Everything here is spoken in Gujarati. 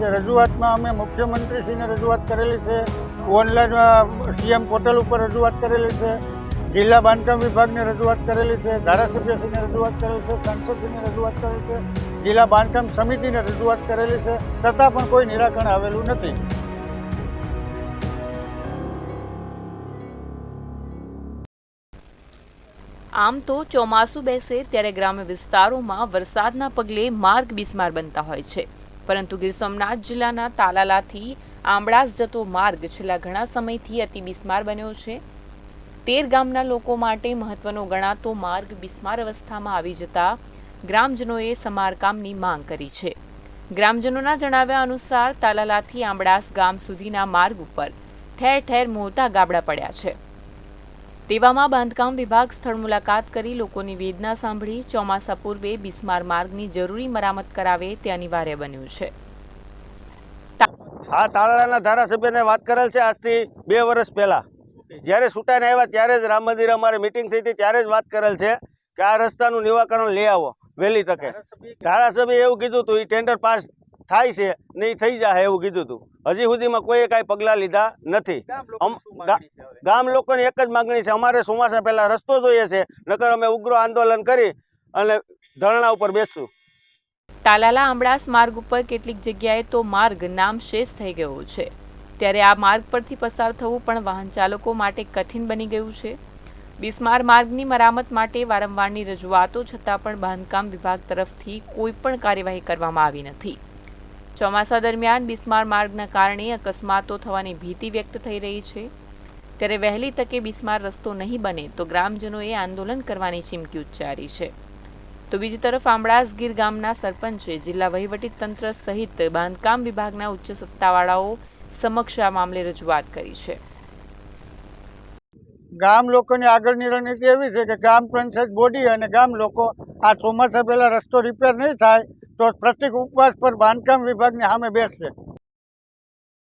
છે. રજૂઆતમાં અમે મુખ્યમંત્રીશ્રીને રજૂઆત કરેલી છે. ઓનલાઈન સીએમ પોર્ટલ ઉપર રજૂઆત કરેલી છે. જિલ્લા બાંધકામ વિભાગને રજૂઆત કરેલી છે. ધારાસભ્યશ્રીને રજૂઆત કરેલી છે. સાંસદશ્રીને રજૂઆત કરેલી છે. જિલ્લા બાંધકામ સમિતિને રજૂઆત કરેલી છે. છતાં પણ કોઈ નિરાકરણ આવેલું નથી. આમ તો ચોમાસું બેસે ત્યારે ગ્રામ્ય વિસ્તારોમાં વરસાદના પગલે માર્ગ બિસ્માર બનતા હોય છે. પરંતુ ગીર સોમનાથ જિલ્લાના તાલાલાથી આંબળાસ જતો માર્ગ છેલ્લા ઘણા સમયથી અતિ બિસ્માર બન્યો છે. તેર ગામના લોકો માટે મહત્વનો ગણાતો માર્ગ બિસ્માર અવસ્થામાં આવી જતા ગ્રામજનોએ સમારકામની માંગ કરી છે. ગ્રામજનોના જણાવ્યા અનુસાર તાલાલાથી આંબળાસ ગામ સુધીના માર્ગ ઉપર ઠેર ઠેર મોટા ગાબડા પડ્યા છે. તેવામાં બાંધકામ વિભાગ સ્થળ મુલાકાત કરી લોકોની વેદના સાંભળી, ચોમાસા પૂર્વે બિસ્માર માર્ગની જરૂરી મરામત કરાવે તે અનિવાર્ય બન્યું છે. આ તાલાળાના ધારાસભ્યને વાત કરેલ છે આજથી બે વર્ષ પહેલા. જ્યારે સુટાઈને આવ્યા ત્યારે જ રામ મંદિર અમારે મિટિંગ થઈ હતી, ત્યારે જ વાત કરેલ છે કે આ રસ્તાનું નિવાકરણ લઈ આવો, વહેલી તકે. ધારાસભ્ય એવું કીધું હતું એ ટેન્ડર પાસ થાય છે ને એ થઈ જાય એવું કીધું હતું હજી સુધીમાં કોઈએ કાંઈ પગલાં લીધા નથી. ગામ લોકોની એક જ માગણી છે અમારે ચોમાસા પહેલાં રસ્તો જોઈએ છે નકર અમે ઉગ્ર આંદોલન કરી અને ધરણા ઉપર બેસશું. તાલાલા આંબળાસ માર્ગ ઉપર કેટલીક જગ્યાએ તો માર્ગ નામશેષ થઈ ગયો છે. ત્યારે આ માર્ગ પરથી પસાર થવું પણ વાહન ચાલકો માટે કઠિન બની ગયું છે. બિસ્માર માર્ગની મરામત માટે વારંવારની રજૂઆતો છતાં પણ બાંધકામ વિભાગ તરફથી કોઈ પણ કાર્યવાહી કરવામાં આવી નથી. ચોમાસા દરમિયાન બિસ્માર માર્ગના કારણે અકસ્માતો થવાની ભીતિ વ્યક્ત થઈ રહી છે. ત્યારે વહેલી તકે બિસ્માર રસ્તો નહીં બને તો ગ્રામજનોએ આંદોલન કરવાની ચીમકી ઉચ્ચારી છે. તો બીજી તરફ આંબળાસ ગીર ગામના સરપંચે જિલ્લા વહીવટી તંત્ર સહિત બાંધકામ વિભાગના ઉચ્ચ સત્તાવાળાઓ સમક્ષ આ મામલે રજૂઆત કરી છે. ગામ લોકોની આગળની રણનીતિ એવી છે કે ગ્રામ પંચાયત બોડી અને ગામ લોકો આ ચોમાસા પહેલાં રસ્તો રિપેર નહીં થાય તો પ્રતિક ઉપવાસ પર બાંધકામ વિભાગની સામે બેસશે.